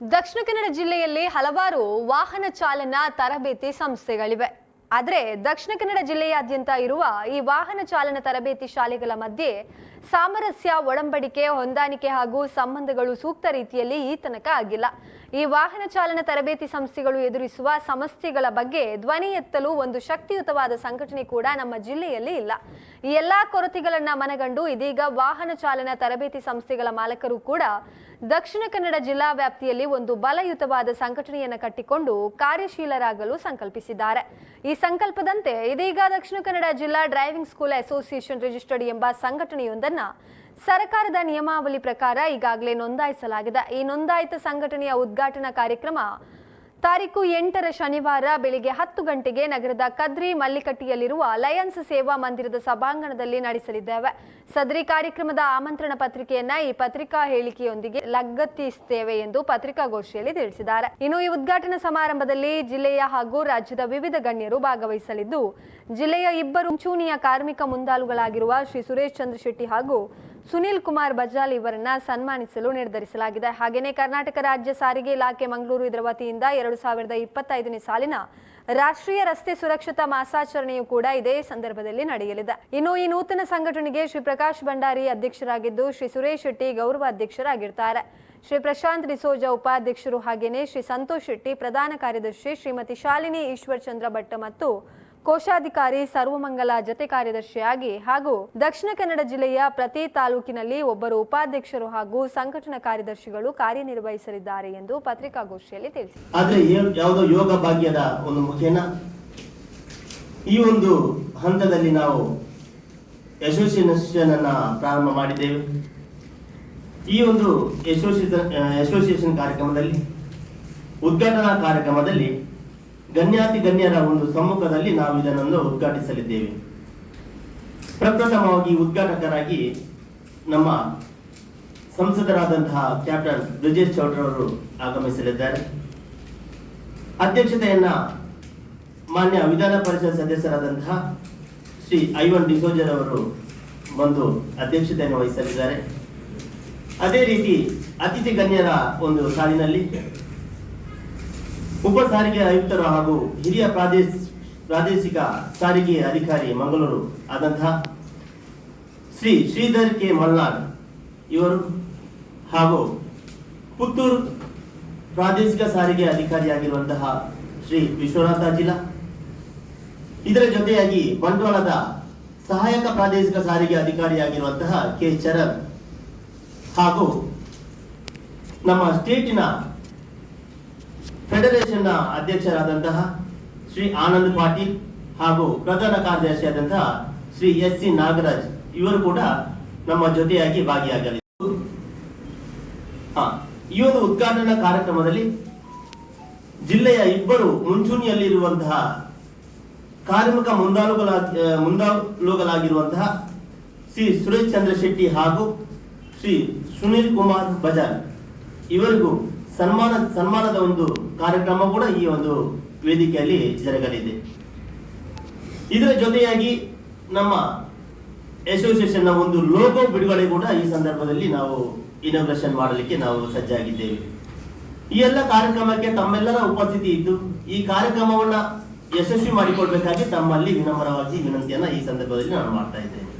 ದಕ್ಷಿಣ ಕನ್ನಡ ಜಿಲ್ಲೆಯಲ್ಲಿ ಹಲವಾರು ವಾಹನ ಚಾಲನಾ ತರಬೇತಿ ಸಂಸ್ಥೆಗಳಿವೆ. ಆದರೆ ದಕ್ಷಿಣ ಕನ್ನಡ ಜಿಲ್ಲೆಯಾದ್ಯಂತ ಇರುವ ಈ ವಾಹನ ಚಾಲನ ತರಬೇತಿ ಶಾಲೆಗಳ ಮಧ್ಯೆ ಸಾಮರಸ್ಯ, ಒಡಂಬಡಿಕೆ, ಹೊಂದಾಣಿಕೆ ಹಾಗೂ ಸಂಬಂಧಗಳು ಸೂಕ್ತ ರೀತಿಯಲ್ಲಿ ಈ ತನಕ ಆಗಿಲ್ಲ. ಈ ವಾಹನ ಚಾಲನ ತರಬೇತಿ ಸಂಸ್ಥೆಗಳು ಎದುರಿಸುವ ಸಮಸ್ಯೆಗಳ ಬಗ್ಗೆ ಧ್ವನಿ ಎತ್ತಲು ಒಂದು ಶಕ್ತಿಯುತವಾದ ಸಂಘಟನೆ ಕೂಡ ನಮ್ಮ ಜಿಲ್ಲೆಯಲ್ಲಿ ಇಲ್ಲ. ಈ ಎಲ್ಲಾ ಕೊರತೆಗಳನ್ನ ಮನಗಂಡು ಇದೀಗ ವಾಹನ ಚಾಲನ ತರಬೇತಿ ಸಂಸ್ಥೆಗಳ ಮಾಲಕರು ಕೂಡ ದಕ್ಷಿಣ ಕನ್ನಡ ಜಿಲ್ಲಾ ವ್ಯಾಪ್ತಿಯಲ್ಲಿ ಒಂದು ಬಲಯುತವಾದ ಸಂಘಟನೆಯನ್ನು ಕಟ್ಟಿಕೊಂಡು ಕಾರ್ಯಶೀಲರಾಗಲು ಸಂಕಲ್ಪಿಸಿದ್ದಾರೆ. ಈ ಸಂಕಲ್ಪದಂತೆ ಇದೀಗ ದಕ್ಷಿಣ ಕನ್ನಡ ಜಿಲ್ಲಾ ಡ್ರೈವಿಂಗ್ ಸ್ಕೂಲ್ ಅಸೋಸಿಯೇಷನ್ ರಿಜಿಸ್ಟರ್ಡ್ ಎಂಬ ಸಂಘಟನೆಯೊಂದನ್ನು ಸರ್ಕಾರದ ನಿಯಮಾವಳಿ ಪ್ರಕಾರ ಈಗಾಗಲೇ ನೋಂದಾಯಿಸಲಾಗಿದೆ. ಈ ನೋಂದಾಯಿತ ಸಂಘಟನೆಯ ಉದ್ಘಾಟನಾ ಕಾರ್ಯಕ್ರಮ ತಾರೀಕು ಎಂಟರ ಶನಿವಾರ ಬೆಳಿಗ್ಗೆ ಹತ್ತು ಗಂಟೆಗೆ ನಗರದ ಕದ್ರಿ ಮಲ್ಲಿಕಟ್ಟಿಯಲ್ಲಿರುವ ಲಯನ್ಸ್ ಸೇವಾ ಮಂದಿರದ ಸಭಾಂಗಣದಲ್ಲಿ ನಡೆಸಲಿದ್ದೇವೆ. ಸದರಿ ಕಾರ್ಯಕ್ರಮದ ಆಮಂತ್ರಣ ಪತ್ರಿಕೆಯನ್ನ ಈ ಪತ್ರಿಕಾ ಹೇಳಿಕೆಯೊಂದಿಗೆ ಲಗತ್ತಿಸುತ್ತೇವೆ ಎಂದು ಪತ್ರಿಕಾಗೋಷ್ಠಿಯಲ್ಲಿ ತಿಳಿಸಿದ್ದಾರೆ. ಇನ್ನು ಈ ಉದ್ಘಾಟನಾ ಸಮಾರಂಭದಲ್ಲಿ ಜಿಲ್ಲೆಯ ಹಾಗೂ ರಾಜ್ಯದ ವಿವಿಧ ಗಣ್ಯರು ಭಾಗವಹಿಸಲಿದ್ದು, ಜಿಲ್ಲೆಯ ಇಬ್ಬರು ಮುಂಚೂಣಿಯ ಕಾರ್ಮಿಕ ಮುಂದಾಳುಗಳಾಗಿರುವ ಶ್ರೀ ಸುರೇಶ್ ಚಂದ್ರ ಶೆಟ್ಟಿ ಹಾಗೂ ಸುನೀಲ್ ಕುಮಾರ್ ಬಜಾಲ್ ಇವರನ್ನ ಸನ್ಮಾನಿಸಲು ನಿರ್ಧರಿಸಲಾಗಿದೆ. ಹಾಗೆಯೇ ಕರ್ನಾಟಕ ರಾಜ್ಯ ಸಾರಿಗೆ ಇಲಾಖೆ ಮಂಗಳೂರು ಇದರ ವತಿಯಿಂದ ಎರಡು ಸಾವಿರದ ಇಪ್ಪತ್ತೈದನೇ ಸಾಲಿನ ರಾಷ್ಟ್ರೀಯ ರಸ್ತೆ ಸುರಕ್ಷತಾ ಮಾಸಾಚರಣೆಯು ಕೂಡ ಇದೇ ಸಂದರ್ಭದಲ್ಲಿ ನಡೆಯಲಿದೆ. ಇನ್ನು ಈ ನೂತನ ಸಂಘಟನೆಗೆ ಶ್ರೀ ಪ್ರಕಾಶ್ ಭಂಡಾರಿ ಅಧ್ಯಕ್ಷರಾಗಿದ್ದು, ಶ್ರೀ ಸುರೇಶ್ ಶೆಟ್ಟಿ ಗೌರವ ಅಧ್ಯಕ್ಷರಾಗಿರ್ತಾರೆ. ಶ್ರೀ ಪ್ರಶಾಂತ್ ಡಿಸೋಜ ಉಪಾಧ್ಯಕ್ಷರು ಹಾಗೆಯೇ ಶ್ರೀ ಸಂತೋಷ್ ಶೆಟ್ಟಿ ಪ್ರಧಾನ ಕಾರ್ಯದರ್ಶಿ ಶ್ರೀಮತಿ ಶಾಲಿನಿ ಈಶ್ವರ್ ಚಂದ್ರ ಭಟ್ಟ ಮತ್ತು ಕೋಶಾಧಿಕಾರಿ ಸರ್ವಮಂಗಲ ಜತೆ ಕಾರ್ಯದರ್ಶಿಯಾಗಿ ಹಾಗೂ ದಕ್ಷಿಣ ಕನ್ನಡ ಜಿಲ್ಲೆಯ ಪ್ರತಿ ತಾಲೂಕಿನಲ್ಲಿ ಒಬ್ಬರು ಉಪಾಧ್ಯಕ್ಷರು ಹಾಗೂ ಸಂಘಟನಾ ಕಾರ್ಯದರ್ಶಿಗಳು ಕಾರ್ಯನಿರ್ವಹಿಸಲಿದ್ದಾರೆ ಎಂದು ಪತ್ರಿಕಾಗೋಷ್ಠಿಯಲ್ಲಿ ತಿಳಿಸಿದರು ಯೋಗ ಭಾಗ್ಯದ ಒಂದು ಮುಖೇನ? ಈ ಒಂದು ಹಂತದಲ್ಲಿ ನಾವು ಅಸೋಸಿಯೇಷನ್ ಪ್ರಾರಂಭ ಮಾಡಿದ್ದೇವೆ. ಈ ಒಂದು ಅಸೋಸಿಯೇಷನ್ ಅಸೋಸಿಯೇಷನ್ ಕಾರ್ಯಕ್ರಮದಲ್ಲಿ, ಉದ್ಘಾಟನಾ ಕಾರ್ಯಕ್ರಮದಲ್ಲಿ ಗಣ್ಯಾತಿ ಗಣ್ಯರ ಒಂದು ಸಮ್ಮುಖದಲ್ಲಿ ನಾವು ಇದನ್ನು ಉದ್ಘಾಟಿಸಲಿದ್ದೇವೆ. ಪ್ರಪ್ರಥಮವಾಗಿ ಉದ್ಘಾಟಕರಾಗಿ ನಮ್ಮ ಸಂಸದರಾದಂತಹ ಕ್ಯಾಪ್ಟನ್ ಬ್ರಿಜೇಶ್ ಚೌಡ್ರವರು ಆಗಮಿಸಲಿದ್ದಾರೆ. ಅಧ್ಯಕ್ಷತೆಯನ್ನ ಮಾನ್ಯ ವಿಧಾನ ಪರಿಷತ್ ಸದಸ್ಯರಾದಂತಹ ಶ್ರೀ ಐವನ್ ಡಿಸೋಜರ್ ಅವರು ಬಂದು ಅಧ್ಯಕ್ಷತೆಯನ್ನು ವಹಿಸಲಿದ್ದಾರೆ. ಅದೇ ರೀತಿ ಅತಿಥಿ ಗಣ್ಯರ ಒಂದು ಸಾಲಿನಲ್ಲಿ ಉಪ ಸಾರಿಗೆ ಆಯುಕ್ತರು ಹಾಗೂ ಹಿರಿಯ ಪ್ರಾದೇಶ್, ಪ್ರಾದೇಶಿಕ ಸಾರಿಗೆ ಅಧಿಕಾರಿ ಮಂಗಳೂರು ಆದಂತಹ ಶ್ರೀ ಶ್ರೀಧರ್ ಕೆ. ಮಲ್ನಾಡ್ ಇವರು ಹಾಗೂ ಪುತ್ತೂರು ಪ್ರಾದೇಶಿಕ ಸಾರಿಗೆ ಅಧಿಕಾರಿಯಾಗಿರುವಂತಹ ಶ್ರೀ ವಿಶ್ವನಾಥ ಜಿಲ್ಲಾ. ಇದರ ಜೊತೆಯಾಗಿ ಬಂಟ್ವಾಳದ ಸಹಾಯಕ ಪ್ರಾದೇಶಿಕ ಸಾರಿಗೆ ಅಧಿಕಾರಿಯಾಗಿರುವಂತಹ ಕೆ. ಚರಣ್ ಹಾಗೂ ನಮ್ಮ ಸ್ಟೇಟಿನ ಫೆಡರೇಷನ್ನ ಅಧ್ಯಕ್ಷರಾದಂತಹ ಶ್ರೀ ಆನಂದ್ ಪಾಟೀಲ್ ಹಾಗೂ ಪ್ರಧಾನ ಕಾರ್ಯದರ್ಶಿಯಾದಂತಹ ಶ್ರೀ ಎಸ್ ಸಿ ನಾಗರಾಜ್ ಇವರು ಕೂಡ ನಮ್ಮ ಜೊತೆಯಾಗಿ ಭಾಗಿಯಾಗಲಿದ್ದು ಈ ಒಂದು ಉದ್ಘಾಟನಾ ಕಾರ್ಯಕ್ರಮದಲ್ಲಿ ಜಿಲ್ಲೆಯ ಇಬ್ಬರು ಮುಂಚೂಣಿಯಲ್ಲಿರುವಂತಹ ಕಾರ್ಮಿಕ ಮುಂದಾಳುಗಳ, ಮುಂದಾಳುಗಳಾಗಿರುವಂತಹ ಶ್ರೀ ಸುರೇಶ್ ಚಂದ್ರ ಶೆಟ್ಟಿ ಹಾಗೂ ಶ್ರೀ ಸುನೀಲ್ ಕುಮಾರ್ ಬಜಾರ್ ಇವರಿಗೂ ಸನ್ಮಾನ, ಸನ್ಮಾನದ ಒಂದು ಕಾರ್ಯಕ್ರಮ ಕೂಡ ಈ ಒಂದು ವೇದಿಕೆಯಲ್ಲಿ ಜರುಗಲಿದೆ. ಇದರ ಜೊತೆಯಾಗಿ ನಮ್ಮ ಅಸೋಸಿಯೇಷನ್ನ ಒಂದು ಲೋಗೋ ಬಿಡುಗಡೆ ಕೂಡ ಈ ಸಂದರ್ಭದಲ್ಲಿ ನಾವು ಇನಾಗ್ರೇಷನ್ ಮಾಡಲಿಕ್ಕೆ ನಾವು ಸಜ್ಜಾಗಿದ್ದೇವೆ. ಈ ಎಲ್ಲ ಕಾರ್ಯಕ್ರಮಕ್ಕೆ ತಮ್ಮೆಲ್ಲರ ಉಪಸ್ಥಿತಿ ಇದ್ದು, ಈ ಕಾರ್ಯಕ್ರಮವನ್ನ ಯಶಸ್ವಿ ಮಾಡಿಕೊಳ್ಬೇಕಾಗಿ ತಮ್ಮಲ್ಲಿ ವಿನಮ್ರವಾಗಿ ವಿನಂತಿಯನ್ನ ಈ ಸಂದರ್ಭದಲ್ಲಿ ನಾನು ಮಾಡ್ತಾ ಇದ್ದೇನೆ.